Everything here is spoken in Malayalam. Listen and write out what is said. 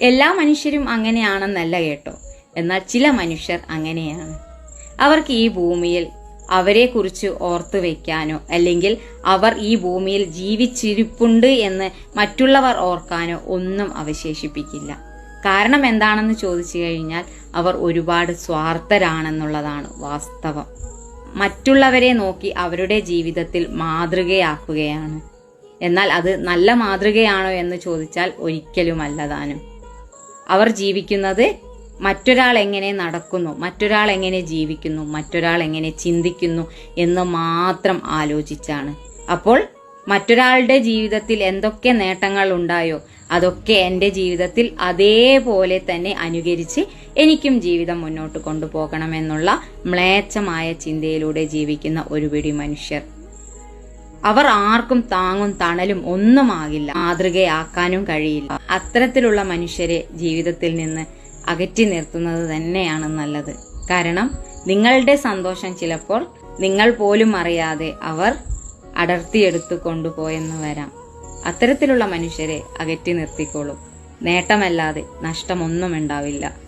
എല്ലാ മനുഷ്യരും അങ്ങനെയാണെന്നല്ല കേട്ടോ. എന്നാൽ ചില മനുഷ്യർ അങ്ങനെയാണ്. അവർക്ക് ഈ ഭൂമിയിൽ അവരെക്കുറിച്ച് ഓർത്തു വെക്കാനോ അല്ലെങ്കിൽ അവർ ഈ ഭൂമിയിൽ ജീവിച്ചിരിപ്പുണ്ട് എന്ന് മറ്റുള്ളവർ ഓർക്കാനോ ഒന്നും അവശേഷിപ്പിക്കില്ല. കാരണം എന്താണെന്ന് ചോദിച്ചു കഴിഞ്ഞാൽ അവർ ഒരുപാട് സ്വാർത്ഥരാണെന്നുള്ളതാണ് വാസ്തവം. മറ്റുള്ളവരെ നോക്കി അവരുടെ ജീവിതത്തിൽ മാതൃകയാക്കുകയാണ്. എന്നാൽ അത് നല്ല മാതൃകയാണോ എന്ന് ചോദിച്ചാൽ ഒരിക്കലുമല്ലതാനും അവർ ജീവിക്കുന്നത് മറ്റൊരാൾ എങ്ങനെ നടക്കുന്നു മറ്റൊരാൾ എങ്ങനെ ജീവിക്കുന്നു മറ്റൊരാൾ എങ്ങനെ ചിന്തിക്കുന്നു എന്ന് മാത്രം ആലോചിച്ചാണ്. അപ്പോൾ മറ്റൊരാളുടെ ജീവിതത്തിൽ എന്തൊക്കെ നേട്ടങ്ങൾ ഉണ്ടായോ അതൊക്കെ എന്റെ ജീവിതത്തിൽ അതേപോലെ തന്നെ അനുകരിച്ച് എനിക്കും ജീവിതം മുന്നോട്ട് കൊണ്ടുപോകണമെന്നുള്ള മ്ലേച്ഛമായ ചിന്തയിലൂടെ ജീവിക്കുന്ന ഒരുപിടി മനുഷ്യർ. അവർ ആർക്കും താങ്ങും തണലും ഒന്നുമാകില്ല. മാതൃകയാക്കാനും കഴിയില്ല. അത്തരത്തിലുള്ള മനുഷ്യരെ ജീവിതത്തിൽ നിന്ന് അകറ്റി നിർത്തുന്നത് തന്നെയാണ് നല്ലത്. കാരണം നിങ്ങളുടെ സന്തോഷം ചിലപ്പോൾ നിങ്ങൾ പോലും അറിയാതെ അവർ അടർത്തിയെടുത്തു കൊണ്ടുപോയെന്ന് വരാം. അത്തരത്തിലുള്ള മനുഷ്യരെ അകറ്റി നിർത്തിക്കോളും. നേട്ടമല്ലാതെ നഷ്ടമൊന്നും ഉണ്ടാവില്ല.